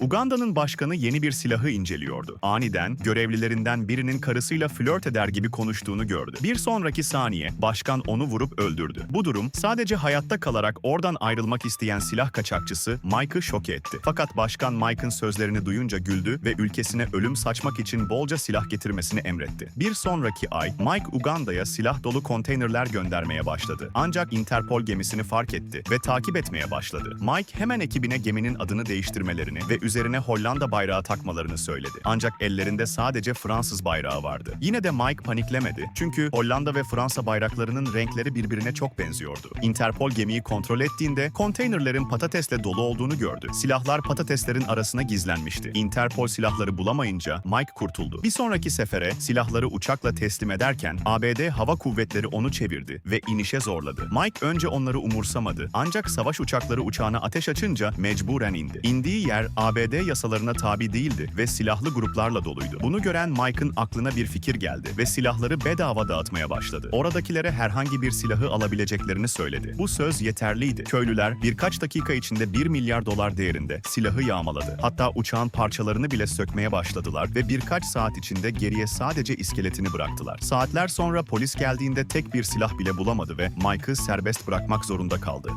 Uganda'nın başkanı yeni bir silahı inceliyordu. Aniden görevlilerinden birinin karısıyla flört eder gibi konuştuğunu gördü. Bir sonraki saniye başkan onu vurup öldürdü. Bu durum sadece hayatta kalarak oradan ayrılmak isteyen silah kaçakçısı Mike'ı şok etti. Fakat başkan Mike'ın sözlerini duyunca güldü ve ülkesine ölüm saçmak için bolca silah getirmesini emretti. Bir sonraki ay Mike Uganda'ya silah dolu konteynerler göndermeye başladı. Ancak Interpol gemisini fark etti ve takip etmeye başladı. Mike hemen ekibine geminin adını değiştirmelerini ve üzerine Hollanda bayrağı takmalarını söyledi. Ancak ellerinde sadece Fransız bayrağı vardı. Yine de Mike paniklemedi. Çünkü Hollanda ve Fransa bayraklarının renkleri birbirine çok benziyordu. Interpol gemiyi kontrol ettiğinde konteynerlerin patatesle dolu olduğunu gördü. Silahlar patateslerin arasına gizlenmişti. Interpol silahları bulamayınca Mike kurtuldu. Bir sonraki sefere silahları uçakla teslim ederken ABD Hava Kuvvetleri onu çevirdi ve inişe zorladı. Mike önce onları umursamadı. Ancak savaş uçakları uçağına ateş açınca mecburen indi. İndiği yer ABD yasalarına tabi değildi ve silahlı gruplarla doluydu. Bunu gören Mike'ın aklına bir fikir geldi ve silahları bedava dağıtmaya başladı. Oradakilere herhangi bir silahı alabileceklerini söyledi. Bu söz yeterliydi. Köylüler birkaç dakika içinde 1 milyar dolar değerinde silahı yağmaladı. Hatta uçağın parçalarını bile sökmeye başladılar ve birkaç saat içinde geriye sadece iskeletini bıraktılar. Saatler sonra polis geldiğinde tek bir silah bile bulamadı ve Mike'ı serbest bırakmak zorunda kaldı.